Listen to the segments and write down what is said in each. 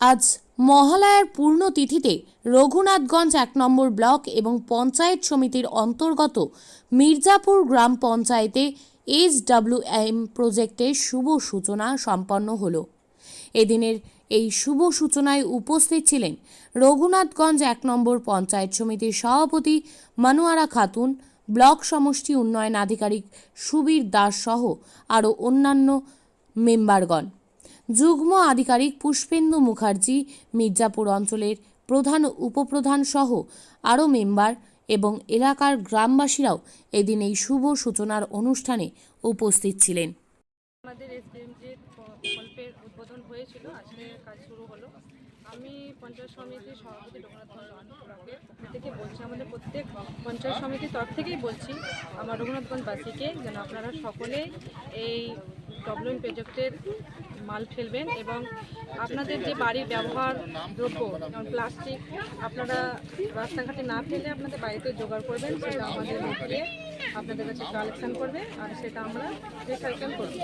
আজ মহালয়ার পূর্ণ তিথিতে রঘুনাথগঞ্জ এক নম্বর ব্লক এবং পঞ্চায়েত সমিতির অন্তর্গত মির্জাপুর গ্রাম পঞ্চায়েতে এইচ এম প্রজেক্টের শুভ সূচনা সম্পন্ন হলো। এদিনের এই শুভ সূচনায় উপস্থিত ছিলেন রঘুনাথগঞ্জ এক নম্বর পঞ্চায়েত সমিতির সভাপতি মানুয়ারা খাতুন, ব্লক সমষ্টি উন্নয়ন আধিকারিক সুবীর দাস সহ আরও অন্যান্য মেম্বারগণ। যুগ্ম আধিকারিক পুষ্পেন্দু মুখার্জি মির্জাপুর অঞ্চলের প্রধান উপপ্রধান সহ আরও মেম্বার এবং এলাকার গ্রামবাসীরাও এদিন এই শুভ সূচনার অনুষ্ঠানে উপস্থিত ছিলেন। আমাদের প্রকল্পের উদ্বোধন হয়েছিল, আজকে কাজ শুরু হলো। আমি পঞ্চায়েত সমিতির সভাপতি থেকে বলছি, আমাদের প্রত্যেক পঞ্চায়েত সমিতির তরফ থেকেই বলছি, আমার রঘুনাথগঞ্জবাসীকে যেন আপনারা সকলে এই ডব্লিউএন প্রজেক্টের মাল ফেলবেন এবং আপনাদের যে বাড়ির ব্যবহার দ্রব্য যেমন প্লাস্টিক আপনারা রাস্তাঘাটে না ফেলে আপনাদের বাড়িতে জোগাড় করবেন সেটা আমাদের দিয়ে আপনাদের কাছে কালেকশন করবে আর সেটা আমরা রিসাইকেল করব।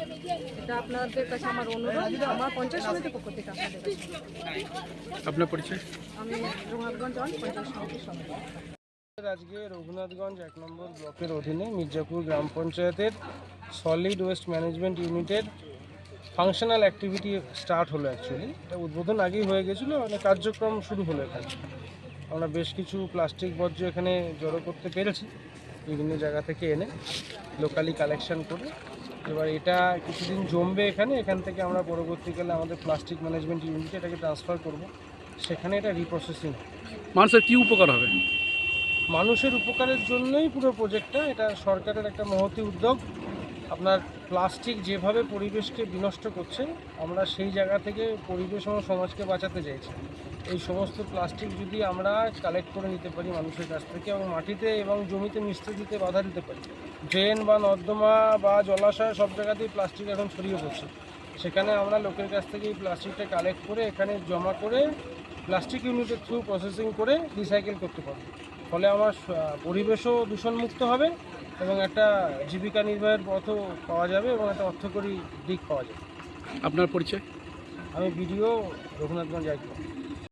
এটা আপনাদের কাছে আমার অনুরোধ আমার পঞ্চায়েত সমিতির পক্ষ থেকে আপনাদের আপনার পরিচয়? আমি রঘুনাথগঞ্জ পঞ্চায়েত সমিতির সভাপতি। আজকে রঘুনাথগঞ্জ এক নম্বর ব্লকের অধীনে মির্জাপুর গ্রাম পঞ্চায়েতের সলিড ওয়েস্ট ম্যানেজমেন্ট ইউনিটের ফাংশনাল অ্যাক্টিভিটি স্টার্ট হলো অ্যাকচুয়ালি। এটা উদ্বোধন আগেই হয়ে গেছিল মানে কার্যক্রম শুরু হলো এখানে। আমরা বেশ কিছু প্লাস্টিক বর্জ্য এখানে জড়ো করতে পেরেছি, বিভিন্ন জায়গা থেকে এনে লোকালি কালেকশন করে। এবার এটা কিছুদিন জমবে এখানে, এখান থেকে আমরা পরবর্তীকালে আমাদের প্লাস্টিক ম্যানেজমেন্ট ইউনিটে এটাকে ট্রান্সফার করব। সেখানে এটা রিপ্রসেসিং মানুষের কী উপকার হবে? মানুষের উপকারের জন্যই পুরো প্রজেক্টটা এটা সরকারের একটা মহতি উদ্যোগ। আপনার প্লাস্টিক যেভাবে পরিবেশকে বিনষ্ট করছে, আমরা সেই জায়গা থেকে পরিবেশ এবং সমাজকে বাঁচাতে চাইছি। এই সমস্ত প্লাস্টিক যদি আমরা কালেক্ট করে নিতে পারি মানুষের কাছ থেকে এবং মাটিতে এবং জমিতে মিশতে দিতে বাধা দিতে পারি ড্রেন বা নর্দমা বা জলাশয় সব জায়গাতেই প্লাস্টিক এখন ছড়িয়ে পড়ছে। সেখানে আমরা লোকের কাছ থেকে এই প্লাস্টিকটা কালেক্ট করে এখানে জমা করে প্লাস্টিক ইউনিটের থ্রু প্রসেসিং করে রিসাইকেল করতে পারব। ফলে আমার পরিবেশও দূষণমুক্ত হবে এবং একটা জীবিকা নির্বাহের পথও পাওয়া যাবে এবং একটা অর্থকরী দিক পাওয়া যাবে। আপনার পরিচয়? আমি বিডিও রঘুনাথগঞ্জ একদম